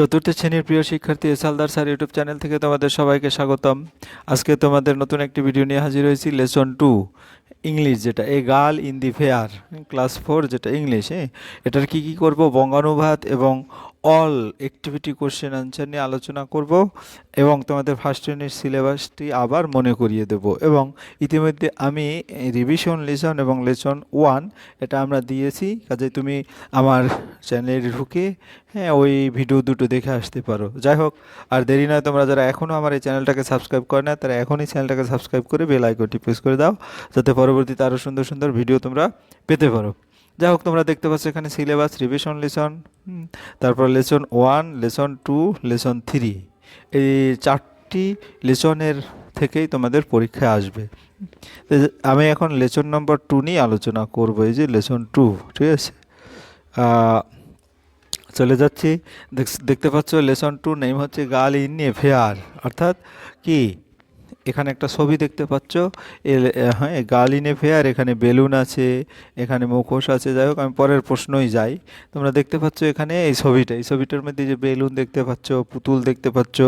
চতুর্থ শ্রেণির প্রিয় শিক্ষার্থী এসালদার স্যার ইউটিউব চ্যানেল থেকে তোমাদের সবাইকে স্বাগতম। আজকে তোমাদের নতুন একটি ভিডিও নিয়ে হাজির হয়েছি, লেসন টু, ইংলিশ যেটা, a girl in the fair, class four যেটা ইংলিশ হ্যাঁ এটার কী কী করব? বঙ্গানুবাদ এবং অল অ্যাক্টিভিটি কোশ্চেন আনসার নিয়ে আলোচনা করব এবং তোমাদের ফার্স্ট ইউনিট সিলেবাসটি আবার মনে করিয়ে দেব এবং ইতিমধ্যে আমি রিভিশন লেসন এবং লেসন ওয়ান এটা আমরা দিয়েছি। কাজে তুমি আমার চ্যানেলে ঢুকে হ্যাঁ ওই ভিডিও দুটো দেখে আসতে পারো। যাই হোক, আর দেরি নয়, তোমরা যারা এখনও আমার এই চ্যানেলটাকে সাবস্ক্রাইব করে না, তারা এখনই চ্যানেলটাকে সাবস্ক্রাইব করে বেল আইকনটি প্রেস করে দাও, যাতে পরবর্তীতে আরও সুন্দর সুন্দর ভিডিও তোমরা পেতে পারো। যাই হোক, তোমরা দেখতে পাচ্ছ এখানে সিলেবাস রিভিশন লেসন তারপর lesson one lesson two lesson three এই চারটি লেসনের থেকেই তোমাদের পরীক্ষা আসবে। আমি এখন লেসন নম্বর টু নিয়ে আলোচনা করব, এই যে লেসন টু ঠিক আছে? চলে যাচ্ছি। দেখ- দেখতে পাচ্ছ লেসন টু নেম হচ্ছে গার্ল ইন ফেয়ার, অর্থাৎ কি? এখানে একটা ছবি দেখতে পাচ্ছ। হ্যাঁ গার্ল ইন ফেয়ার, এখানে বেলুন আছে, এখানে মুখোশ আছে। যাই হোক, আমি পরের প্রশ্নই যাই। তোমরা দেখতে পাচ্ছ এখানে এই ছবিটা। এই ছবিটার মধ্যে যে বেলুন দেখতে পাচ্ছ, পুতুল দেখতে পাচ্ছ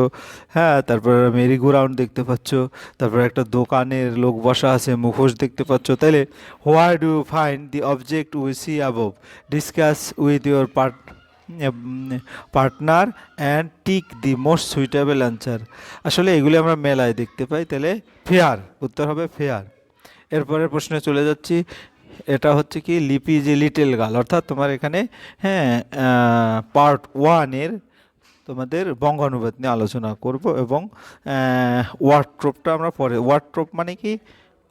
হ্যাঁ তারপর মেরি গো রাউন্ড দেখতে পাচ্ছ, তারপর একটা দোকানের লোক বসা আছে, মুখোশ দেখতে পাচ্ছ। তাহলে where do find the object we see above discuss with your part partner and tick the most suitable answer আসলে এগুলি আমরা মেলায় দেখতে পাই, তাহলে ফেয়ার উত্তর হবে ফেয়ার এরপরের প্রশ্নে চলে যাচ্ছি, এটা হচ্ছে কি, লিপি যে লিটেল গাল অর্থাৎ তোমার এখানে হ্যাঁ পার্ট ওয়ানের তোমাদের বঙ্গানুবাদ নিয়ে আলোচনা করব এবং ওয়ার্ডট্রপটা আমরা পরে ওয়ার্ডট্রপ মানে কি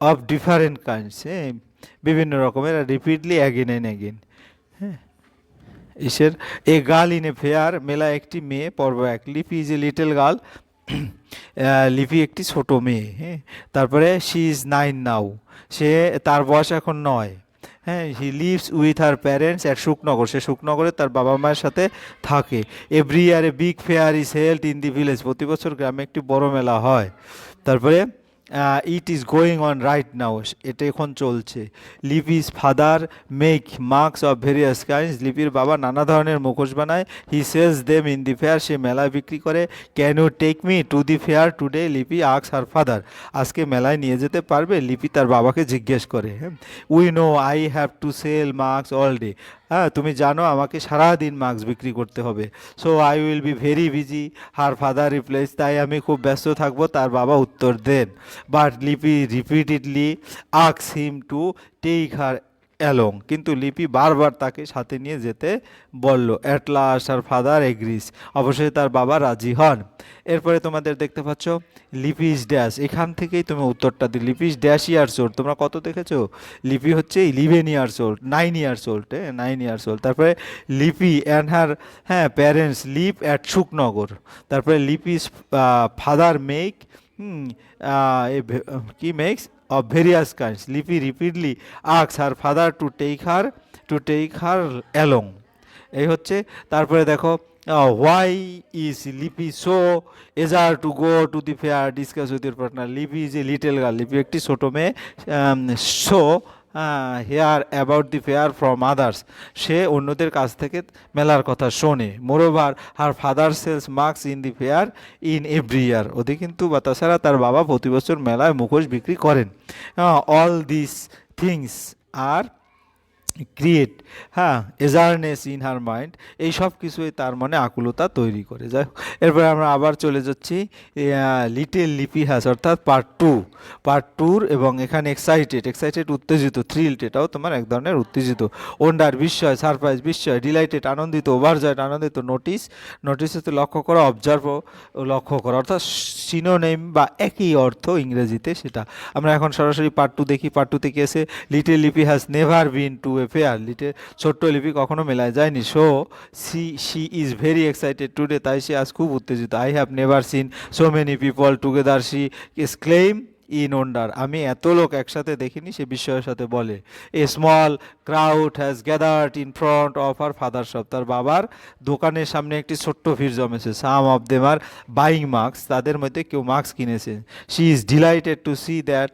অফ ডিফারেন্ট কাইন্ডস হ্যাঁ বিভিন্ন রকমের রিপিটলি অ্যাগেন অ্যান্ড অ্যাগেন হ্যাঁ। ইসের a girl in a fair মেলা একটি মেয়ে, পর্ব এক। Lipi is a little girl Lipi একটি ছোট মেয়ে হ্যাঁ। তারপরে শি ইজ নাইন নাও, সে তার বয়স এখন নয় হ্যাঁ। He lives with her parents at Shuknagar, সে শুকনগরে তার বাবা মায়ের সাথে থাকে। Every year a big fair is held in the village, প্রতি বছর গ্রামে একটি বড় মেলা হয়। তারপরে it is going on right now এটা এখন চলছে। Lipi's father make masks of various kinds লিপির বাবা নানা ধরনের মুখোশ বানায়। He sells them in the fair সে মেলায় বিক্রি করে। Can you take me to the fair today Lipi asks her father আজকে মেলায় নিয়ে যেতে পারবে? লিপি তার বাবাকে জিজ্ঞেস করে we know I have to sell masks all day হ্যাঁ তুমি জানো আমাকে সারাদিন মাস্ক বিক্রি করতে হবে। So I will be very busy her father replies তাই আমি খুব ব্যস্ত থাকব, তার বাবা উত্তর দেন। But Lipi repeatedly asks him to take her along. কিন্তু লিপি বারবার তাকে সাথে নিয়ে যেতে বলল at last her father agrees অবশ্যই তার বাবা রাজি হন। এরপরে তোমাদের দেখতে পাচ্ছ লিপিস ড্যাশ। এখান থেকেই তুমি উত্তরটা দিই লিপিস ড্যাশ ইয়ার্স ওল্ড। তোমরা কত দেখেছ? লিপি হচ্ছে eleven years old nine years old হ্যাঁ নাইন ইয়ার্স ওল্ড। তারপরে লিপি অ্যান্ড হার হ্যাঁ প্যারেন্টস লিপ অ্যাট শুকনগর তারপরে লিপিস ফাদার মেক কি makes of various kinds Lipi repeatedly asks her father to take her to take her along এই হচ্ছে, তারপরে দেখো why is Lipi so eager to go to the fair discuss with your partner Lipi is a little girl Lipi একটি ছোটো মেয়ে so hear about the fair from others সে অন্যদের কাছ থেকে মেলার কথা শোনে। Moreover her father sells masks in the fair in every year ওদের কিন্তু বা তাছাড়া তার বাবা প্রতি বছর মেলায় মুখোশ বিক্রি করেন। All this things are create হ্যাঁ এজারনেস ইন হার মাইন্ড এই সব কিছুই তার মনে আকুলতা তৈরি করে। যাই এরপরে আমরা আবার চলে যাচ্ছি লিটেল লিপি হ্যাস অর্থাৎ পার্ট টু পার্ট টুর এবং এখানে এক্সাইটেড এক্সাইটেড উত্তেজিত থ্রিলড এটাও তোমার এক ধরনের উত্তেজিত, ওন্ডার, বিস্ময় সারপ্রাইজ বিস্ময় ডিলাইটেড আনন্দিত ওভারজয়েড আনন্দিত নোটিস নোটিস হতে লক্ষ্য করা অবজার্ভ লক্ষ্য করা, অর্থাৎ সিনোনেম বা একই অর্থ ইংরেজিতে সেটা। আমরা এখন সরাসরি পার্ট টু দেখি পার্ট টুতে কি এসে little Lipi has never been to a fair লিটে ছোট্ট লিপি কখনো মেলায় যায়নি। So she she is very excited today তাই সে আজ খুব উত্তেজিত। I have never seen so many people together she is claims in wonder. আমি এত লোক একসাথে দেখিনি, সে বিস্ময়ের সাথে বলে। A small crowd has gathered in front of her father shop তার বাবার দোকানের সামনে একটি ছোট্ট ভিড় জমেছে। Some of them are buying masks তাদের মধ্যে কেউ মার্কস কিনেছে। She is delighted to see that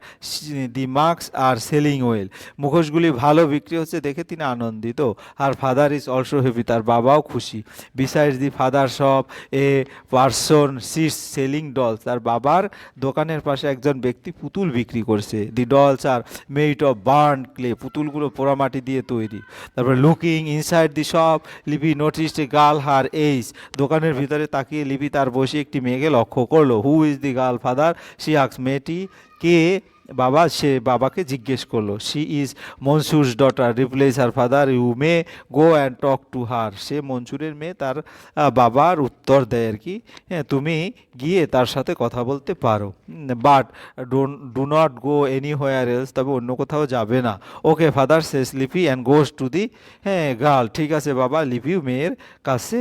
the masks are selling well মুখোশগুলি ভালো বিক্রি হচ্ছে দেখে তিনি আনন্দিত। Her father is also happy তার বাবাও খুশি। Besides the father shop a person sits selling dolls তার বাবার দোকানের পাশে একজন ব্যক্তি পুতুল বিক্রি করছে। The dolls are made of burn clay পুতুলগুলো পোড়ামাটি দিয়ে তৈরি। তারপর looking inside the shop Lipi notice a girl her age দোকানের ভিতরে তাকিয়ে লিপি তার বসে একটি মেয়েকে লক্ষ্য করল। Who is the girl father she asks মেয়েটি কে? বাবা, সে বাবাকে জিজ্ঞেস করল she is Mansur's daughter replies her father you may go and talk to her সে মনসুরের মেয়ে, তার বাবার উত্তর দেয় আর কি হ্যাঁ তুমি গিয়ে তার সাথে কথা বলতে পারো but do not go anywhere else তবে অন্য কোথাও যাবে না। Okay father says Lipi and goes to the হ্যাঁ গার্ল ঠিক আছে বাবা লিপি মেয়ের কাছে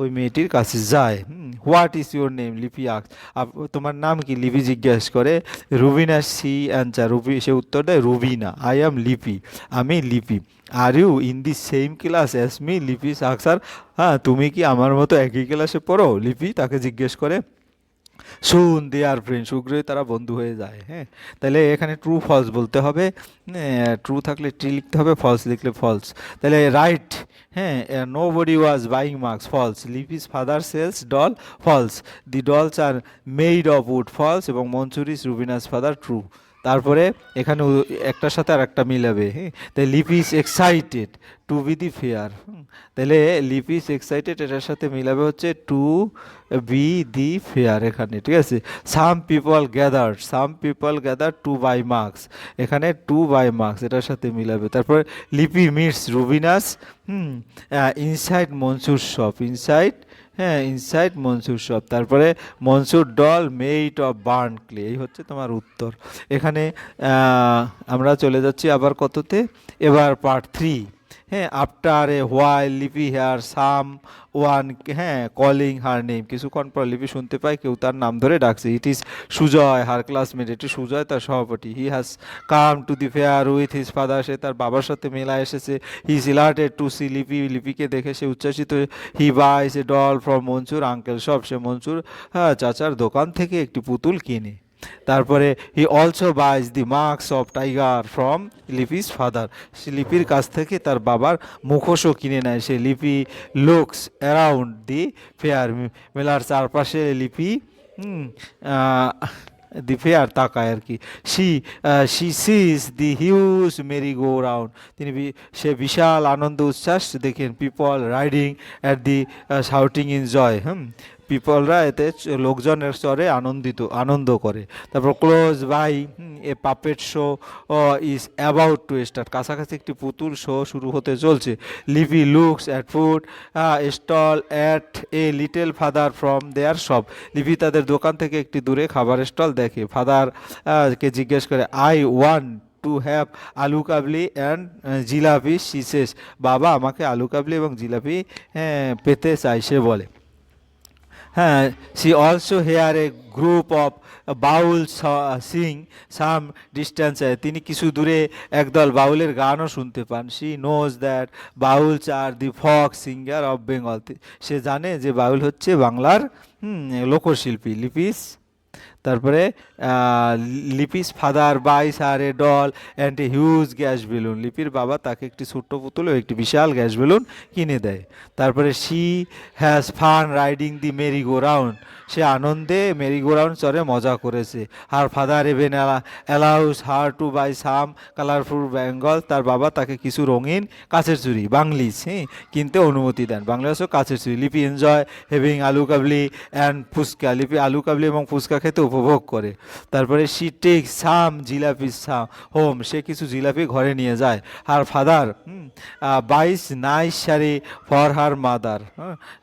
ওই মেয়েটির কাছে যায়। What is your name? Lipi asks. তোমার নাম কি? লিপি জিজ্ঞেস করে, রুবিনা সি অ্যান্সার। রুবি, সে উত্তর দেয়, রুবিনা। I am Lipi. আমি Lipi. Are you in the same class as me? Lipi সাকসার হ্যাঁ তুমি কি আমার মতো একই ক্লাসে পড়ো? লিপি তাকে জিজ্ঞেস করে, শুন দে আর ফ্রেন্ড শীঘ্রই তারা বন্ধু হয়ে যায়। হ্যাঁ তাহলে এখানে ট্রু ফলস বলতে হবে। ট্রু থাকলে ট্রি লিখতে হবে ফলস লিখলে ফলস তাহলে রাইট হ্যাঁ nobody was buying masks false Lipi's father sells doll false the dolls are made of wood false এবং মঞ্চুরিস রুবিনাস ফাদার ট্রু তারপরে এখানে একটার সাথে আর একটা মিলাবে হ্যাঁ তাই Lipi's excited to be the fair তাহলে লিপিস এক্সাইটেড এটার সাথে মিলাবে হচ্ছে টু বি দি ফেয়ার এখানে, ঠিক আছে? Some people gather some people gather to buy masks এখানে টু বাই মার্কস এটার সাথে মিলাবে। তারপর Lipi meets Rubina's hmm? Inside Mansur shop inside হ্যাঁ ইনসাইড মনসুর শপ তারপরে Mansur doll made of burn clay এই হচ্ছে তোমার উত্তর। এখানে আমরা চলে যাচ্ছি আবার কততে? এবার পার্ট থ্রি হ্যাঁ after a while Lipi hear someone হ্যাঁ কলিং হার নেম কিছুক্ষণ পর লিপি শুনতে পায় কেউ তার নাম ধরে ডাকছে। It is Sujoy her classmate এটি সুজয় তার সভাপতি। He has come to the fair with his father সে তার বাবার সাথে মেলা এসেছে। He is elated to see Lipi. লিপিকে দেখে সে উচ্ছ্বাসিত। He buys a doll from Mansur uncle সব। সে মনসুর হ্যাঁ চাচার দোকান থেকে একটি পুতুল কিনে। তারপরে he also buys the masks of tiger from Lipi's father সে লিপির কাছ থেকে তার বাবার মুখোশও কিনে নেয়। সে Lipi looks around the fair মেলার চারপাশে লিপি দি ফেয়ার তাকায় আর কি। She she sees the huge merry go round তিনি সে বিশাল আনন্দ উচ্ছ্বাস দেখেন। People riding at the shouting in joy hmm পিপলরা এতে লোকজনের স্তরে আনন্দিত আনন্দ করে। তারপর close by a puppet show is about to start. কাছাকাছি একটি পুতুল শো শুরু হতে চলছে। Lipi looks at food stall at a little father from their shop. Lipi তাদের দোকান থেকে একটি দূরে খাবার স্টল দেখে। ফাদার কে জিজ্ঞেস করে I want to have aloo kabli and jalebi. শিশেষ বাবা আমাকে আলু কাবলি এবং জিলাপি হ্যাঁ, পেতে চাই সে বলে। হ্যাঁ she also hear a group of baul sing some distance তিনি কিছু দূরে একদল বাউলের গানও শুনতে পান। She knows that bauls are the folk singer of Bengal সে জানে যে বাউল হচ্ছে বাংলার লোকশিল্পী, লিপিস তারপরে Lipi's father buys her a doll and a huge gas balloon লিপির বাবা তাকে একটি ছোট্ট পুতুল ও একটি বিশাল গ্যাস বেলুন কিনে দেয়। তারপরে she has fun riding the merry go round সে আনন্দে মেরি গো রাউন্ড চড়ে মজা করেছে। Her father even allows her to buy some colourful bangles তার বাবা তাকে কিছু রঙিন কাছের চুরি বাংলিশ হ্যাঁ কিনতে অনুমতি দেন। বাংলাদেশও কাছের চুরি লিপি এনজয় হেভিং আলু কাবলি অ্যান্ড ফুচকা। লিপি আলু কাবলি এবং ফুচকা খেতে উপভোগ করে। তারপরে she take some jilapi some home সে কিছু জিলাপি ঘরে নিয়ে যায়। আর father buys nice sari for her mother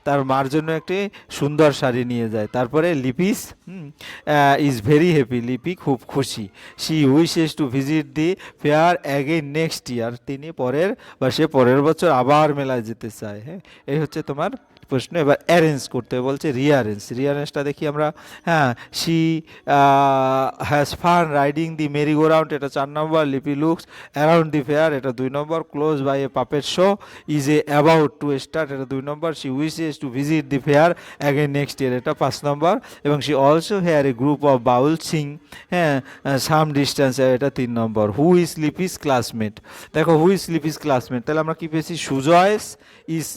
তার মার জন্য একটি সুন্দর শাড়ি নিয়ে যায়। তারপরে Lipi's is very happy Lipi খুব খুশি। She wishes to visit the fair again next year তিনি পরের বা সে পরের বছর আবার মেলায় যেতে চায় হ্যাঁ? এই হচ্ছে তোমার প্রশ্ন, এবার অ্যারেঞ্জ করতে হবে বলছে রিয়ারেঞ্জ রিয়ারেঞ্জটা দেখি আমরা হ্যাঁ she has fun riding the merry go round এটা চার নম্বর Lipi looks around the fair এটা দুই নম্বর close by a puppet show is a about to start এটা দুই নম্বর she wishes to visit the fair again next year এটা পাঁচ নম্বর এবং she also hear a group of Baul sing হ্যাঁ some distance এটা তিন number who is Lipi's classmate দেখো who is Lipi's classmate তাহলে আমরা কি পেয়েছি? সুজয়েস ইজ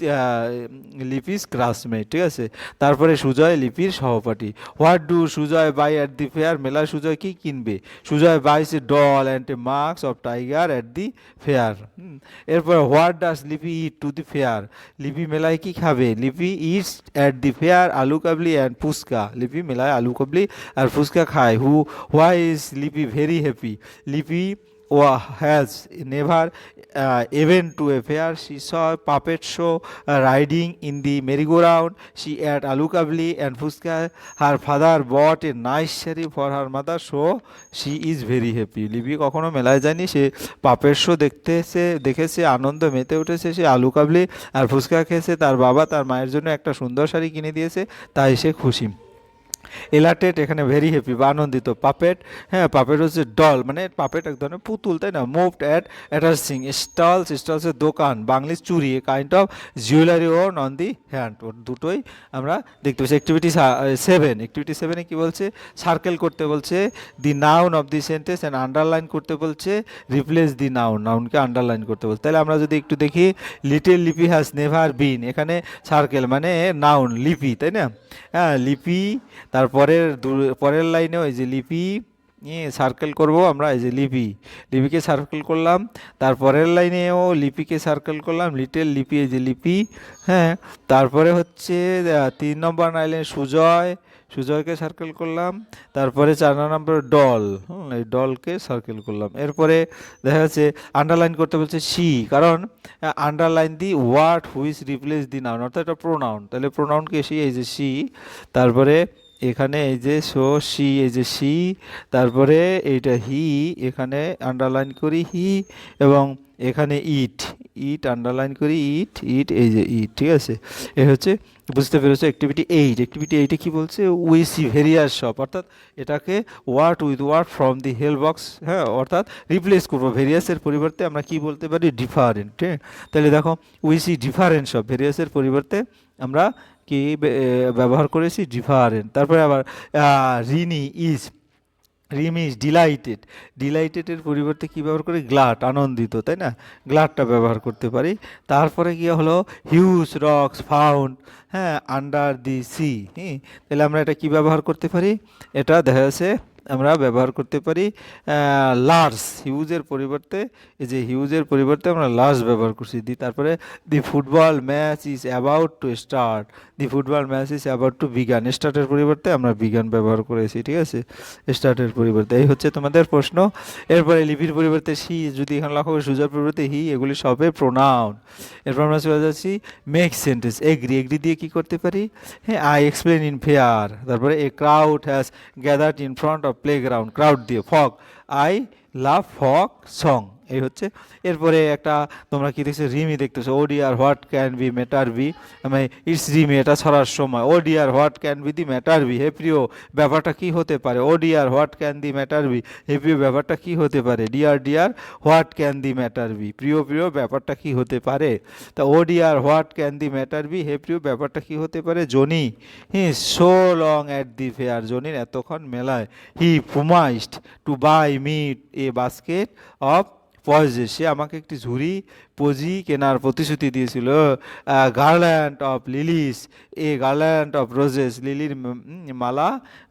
লিপিস ক্লাসমেট ঠিক আছে? তারপরে সুজয় লিপির সহপাঠী। What do Sujoy buy at the fair মেলায় সুজয় কি কিনবে? Sujoy buys a doll and a masks of tiger at the fair এরপর what does Lipi eat to the fair Lipi মেলায় কি খাবে? Lipi eats at the fair aloo kabli and fuchka. লিপি মেলায় আলু কাবলি আর ফুচকা খায়। Who why is Lipi very happy Lipi ওয়া has never even to a fair she saw puppet show riding in the merry go round she ate aloo kabli and phuchka her father bought a nice sari for her mother so she is very happy Lipi কখনও মেলায় জানি সে পাপের show দেখতে এসে দেখেছে, আনন্দ মেতে উঠেছে, সে আলু কাবলি আর ফুসকা খেয়েছে। তার বাবা তার মায়ের জন্য একটা সুন্দর শাড়ি কিনে দিয়েছে, তাই সে খুশি। এলাটেড, এখানে ভেরি হ্যাপি বা আনন্দিত পাপেট হ্যাঁ পাপেট হচ্ছে ডল মানে পাপেট এক ধরনের পুতুল, তাই না? মুভড অ্যাট অ্যাটাচিং স্টলস স্টলসের দোকান, বাংলিশ চুরি কাইন্ড অফ জুয়েলারি ও নন দি হ্যান্ড ওর দুটোই আমরা দেখতে পাচ্ছি। অ্যাক্টিভিটি সেভেন অ্যাক্টিভিটি সেভেনে কী বলছে? সার্কেল করতে বলছে the noun of the sentence and underline করতে বলছে রিপ্লেস দি নাউন নাউনকে আন্ডারলাইন করতে বলছে। তাহলে আমরা যদি একটু দেখি little Lipi has never been এখানে সার্কেল মানে নাউন লিপি, তাই না? হ্যাঁ লিপি তারপরের পরের লাইনেও এই যে লিপি সার্কেল করব আমরা, এই যে লিপি। লিপিকে সার্কেল করলাম তারপরের লাইনেও লিপিকে সার্কেল করলাম লিটেল লিপি, এই যে লিপি হ্যাঁ। তারপরে হচ্ছে তিন নম্বর লাইনে সুজয়, সুজয়কে সার্কেল করলাম, তারপরে চার নম্বর ডল এই ডলকে সার্কেল করলাম। এরপরে দেখা যাচ্ছে আন্ডারলাইন করতে বলছে সি কারণ underline the word which replace the noun অর্থাৎ এটা প্রোনাউন তাহলে প্রোনাউনকে সি এই যে সি তারপরে এখানে এই যে সো সি এই যে সি তারপরে এইটা হি, এখানে আন্ডারলাইন করি হি এবং এখানে ইট ইট আন্ডারলাইন করি, ইট ইট, এই যে ইট, ঠিক আছে? এ হচ্ছে, বুঝতে পেরেছ অ্যাক্টিভিটি এইট অ্যাক্টিভিটি এইটে কী বলছে? উই সি ভেরিয়াস শপ অর্থাৎ এটাকে word with word from the help box হ্যাঁ অর্থাৎ রিপ্লেস করব। ভেরিয়াসের পরিবর্তে আমরা কি বলতে পারি? ডিফারেন্ট হ্যাঁ তাহলে দেখো উই সি ডিফারেন্ট শপ ভেরিয়াসের পরিবর্তে আমরা কি ব্যবহার করেছি? ডিফারেন্ট তারপরে আবার Rini is, Rim is delighted. ডিলাইটেডের পরিবর্তে কী ব্যবহার করি? গ্লাট, আনন্দিত, তাই না? গ্লাটটা ব্যবহার করতে পারি। তারপরে কী হলো? হিউজ, রক্স, ফাউন্ড হ্যাঁ আন্ডার দি সি হ্যাঁ তাহলে আমরা এটা কী ব্যবহার করতে পারি? এটা দেখা যাচ্ছে আমরা ব্যবহার করতে পারি লার্জ হিউজের পরিবর্তে, এই যে হিউজের পরিবর্তে আমরা লার্জ ব্যবহার করছি। দি, তারপরে the football match is about to start, the football match is about to begin. স্টার্টের পরিবর্তে আমরা বিগান ব্যবহার করেছি, ঠিক আছে? স্টার্টের পরিবর্তে, এই হচ্ছে তোমাদের প্রশ্ন। এরপরে লিপির পরিবর্তে সি যদি এখানে লেখা হবে সুজার পরিবর্তে হি এগুলি সবে প্রোনাউন এরপর আমরা চলে যাচ্ছি মেক সেন্টেন্স এগ্রি এগ্রি দিয়ে কি করতে পারি? হ্যাঁ আই এক্সপ্লেন ইন ফেয়ার তারপরে a crowd has gathered in front of play ground crowd দিয়ে ফক আই লাভ ফক সং এই হচ্ছে। এরপরে একটা, তোমরা কি দেখছ? রিমি দেখতেছো। ও dear what can be matter be মানে ইটস রিমি, এটা ছড়ার সময়। ও dear what can be the matter be হে প্রিয়, ব্যাপারটা কি হতে পারে? ও dear what can the matter be হে প্রিয়, ব্যাপারটা কি হতে পারে? Dear dear what can the matter be প্রিয় প্রিয়, ব্যাপারটা কি হতে পারে? তা ও dear what can the matter be হে প্রিয়, ব্যাপারটা কি হতে পারে? Johnny. He so long at the fair. জনির এতক্ষণ মেলায়। He promised to buy me a basket of posies সে আমাকে একটি ঝুড়ি পজি কেনার প্রতিশ্রুতি দিয়েছিল garland of lilies a garland of roses লিলির মালা,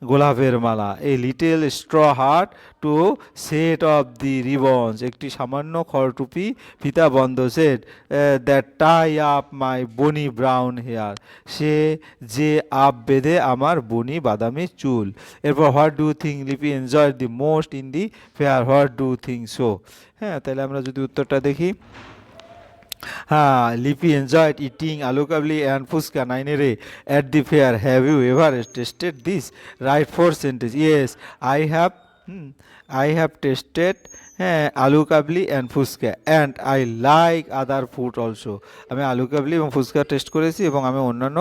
গোলাপের মালা। A little straw hat to set off the ribbons একটি সামান্য খড়টুপি, ফিতা বন্ধ set that tie up my bonny brown hair সে যে আপ বেঁধে আমার বনি বাদামি চুল। এরপর what do think Lipi enjoy the most in the fair what do think so হ্যাঁ তাহলে আমরা যদি উত্তরটা দেখি। হ্যাঁ লিপি এনজয়েড ইটিং আলু কাবলি অ্যান্ড ফুচকা নাইনে রে at the fair have you ever tasted this write four sentence yes I have I have tasted হ্যাঁ aloo kabli and phuchka and I like other food also আমি আলু কাবলি এবং ফুচকা টেস্ট করেছি এবং আমি অন্যান্য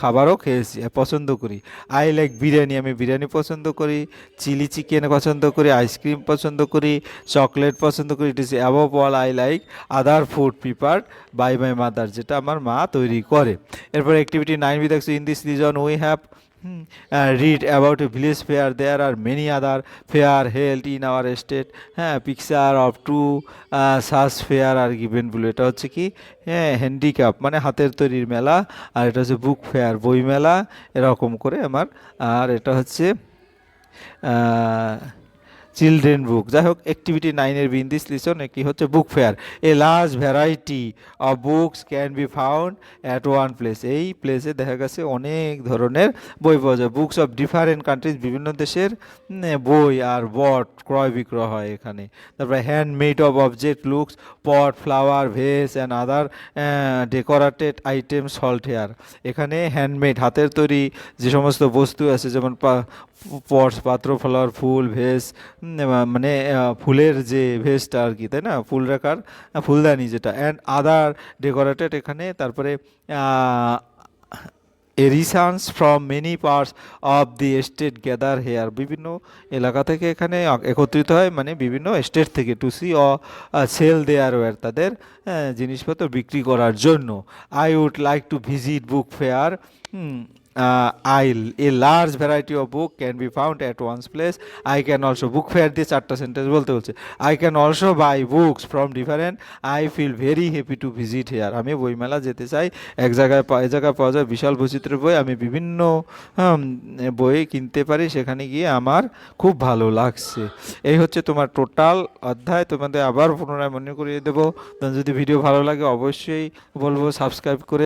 খাবারও খেয়েছি পছন্দ করি। আই লাইক বিরিয়ানি, আমি বিরিয়ানি পছন্দ করি, চিলি চিকেন পছন্দ করি আইসক্রিম পছন্দ করি চকলেট পছন্দ করি it is above all I like other food prepared by my mother যেটা আমার মা তৈরি করে। এরপর অ্যাক্টিভিটি নাইন বি দেখছ in this reason we have read about a village fair there are many other fair held in our state হ্যাঁ picture of two such fair are given বলে। এটা হচ্ছে কি? হ্যাঁ হ্যান্ডিক্যাপ মানে হাতের তৈরির মেলা, আর এটা হচ্ছে বুক ফেয়ার বই মেলা এরকম করে আমার। আর এটা হচ্ছে চিলড্রেন বুক যাই হোক অ্যাক্টিভিটি নাইনের বিন দিস লিসন কি হচ্ছে book fair a large variety of books can be found at one place এই প্লেসে দেখা গেছে অনেক ধরনের বই পাওয়া যায়। বুকস অফ ডিফারেন্ট কান্ট্রিজ বিভিন্ন দেশের বই আর বট ক্রয় বিক্রয় হয় এখানে। তারপরে handmade of object looks pot flower vase and other decorated item sold here এখানে হ্যান্ডমেড হাতের তৈরি যে সমস্ত বস্তু আছে, যেমন পটস পাত্র ফ্লাওয়ার ফুল ভেস মানে ফুলের যে ভেসটা আর কি, তাই না? ফুল রাখার ফুলদানি যেটা অ্যান্ড আদার ডেকোরেটেড এখানে, তারপরে artisans from many parts of the state gather here, বিভিন্ন এলাকা থেকে এখানে একত্রিত হয় মানে বিভিন্ন স্টেট থেকে to see a sell their ware তাদের জিনিসপত্র বিক্রি করার জন্য। I would like to visit book fair I'll a large variety of book can be found at once place I can also book fair দিয়ে চারটা sentence বলতে বলছে। I can also buy books from different I feel very happy to visit here আমি বইমেলা যেতে চাই। এক জায়গায় এক জায়গায় পাওয়া যায় বিশাল বৈচিত্র্যের বই। আমি বিভিন্ন বই কিনতে পারি। সেখানে গিয়ে আমার খুব ভালো লাগছে। এই হচ্ছে তোমার টোটাল অধ্যায়। তোমাদের আবার পুনরায় মনে করিয়ে দেবো। যদি ভিডিও ভালো লাগে অবশ্যই বলব সাবস্ক্রাইব করে